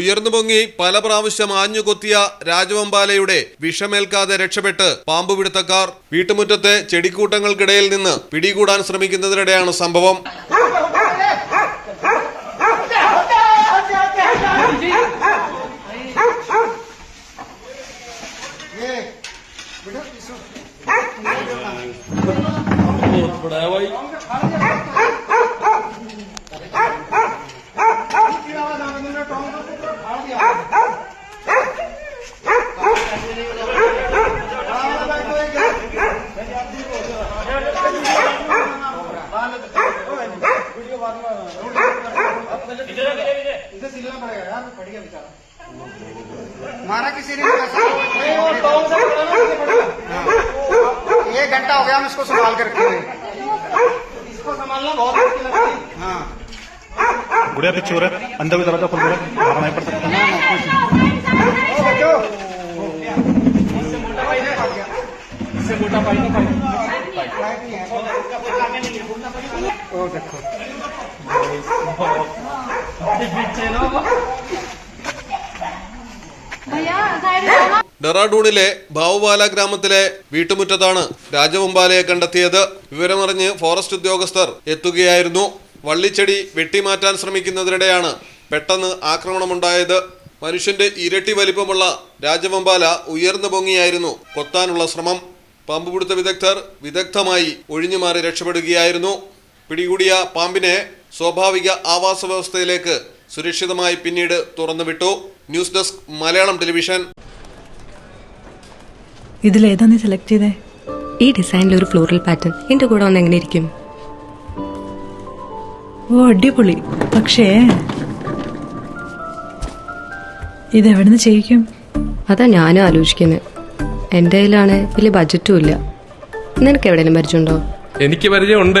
ഉയർന്നു പൊങ്ങി പല പ്രാവശ്യം ആഞ്ഞുകൊത്തിയ രാജവമ്പാലയുടെ വിഷമേൽക്കാതെ രക്ഷപ്പെട്ട് പാമ്പ് പിടുത്തക്കാർ വീട്ടുമുറ്റത്തെ ചെടിക്കൂട്ടങ്ങൾക്കിടയിൽ നിന്ന് പിടികൂടാൻ ശ്രമിക്കുന്നതിനിടെയാണ് സംഭവം. बाद में रोड इधर इधर सिलना पड़ेगा यार फट गया बेचारा मारा किसी ने एक घंटा हो गया हम इसको संभाल कर इसको संभालना बहुत मुश्किल है हाँ बुढ़िया पीछे हो रहा है अंदर भी दरवाज़ा खोल रहा है हमारे पर मोटा पाई ना पाई देखो ഡെറാഡൂണിലെ ബാവുവാല ഗ്രാമത്തിലെ വീട്ടുമുറ്റത്താണ് രാജവമ്പാലയെ കണ്ടെത്തിയത്. വിവരമറിഞ്ഞ് ഫോറസ്റ്റ് ഉദ്യോഗസ്ഥർ എത്തുകയായിരുന്നു. വള്ളിച്ചെടി വെട്ടിമാറ്റാൻ ശ്രമിക്കുന്നതിനിടെയാണ് പെട്ടെന്ന് ആക്രമണമുണ്ടായത്. മനുഷ്യന്റെ ഇരട്ടി വലിപ്പമുള്ള രാജവമ്പാല ഉയർന്നു പൊങ്ങിയായിരുന്നു കൊത്താനുള്ള ശ്രമം. പാമ്പുപിടുത്ത വിദഗ്ധർ വിദഗ്ധമായി ഒഴിഞ്ഞുമാറി രക്ഷപ്പെടുകയായിരുന്നു. പിടികൂടിയ പാമ്പിനെ സ്വാഭാവിക ആവാസ വ്യവസ്ഥയിലേക്ക് സുരക്ഷിതമായി പിന്നീട് തുറന്നുവിട്ടു. News desk Malayalam television. ഇതിലേതാ നീ സെലക്ട് ചെയ്തേ? ഈ ഡിസൈനിൽ ഒരു ഫ്ലോറൽ പാറ്റേൺ എന്റെ കൂടെ വന്ന് എങ്ങനെ ഇരിക്കും? ഓ അടിപൊളി. പക്ഷേ ഇതെവിടുന്ന് ചെയ്യിക്കും? അതാ ഞാനും ആലോചിക്കുന്നത് എന്റെ കയ്യിലാണ് വലിയ ബഡ്ജറ്റും ഇല്ല. നിനക്ക് എവിടെയെങ്കിലും പരിചയമുണ്ടോ? എനിക്ക് പരിചയമുണ്ട്.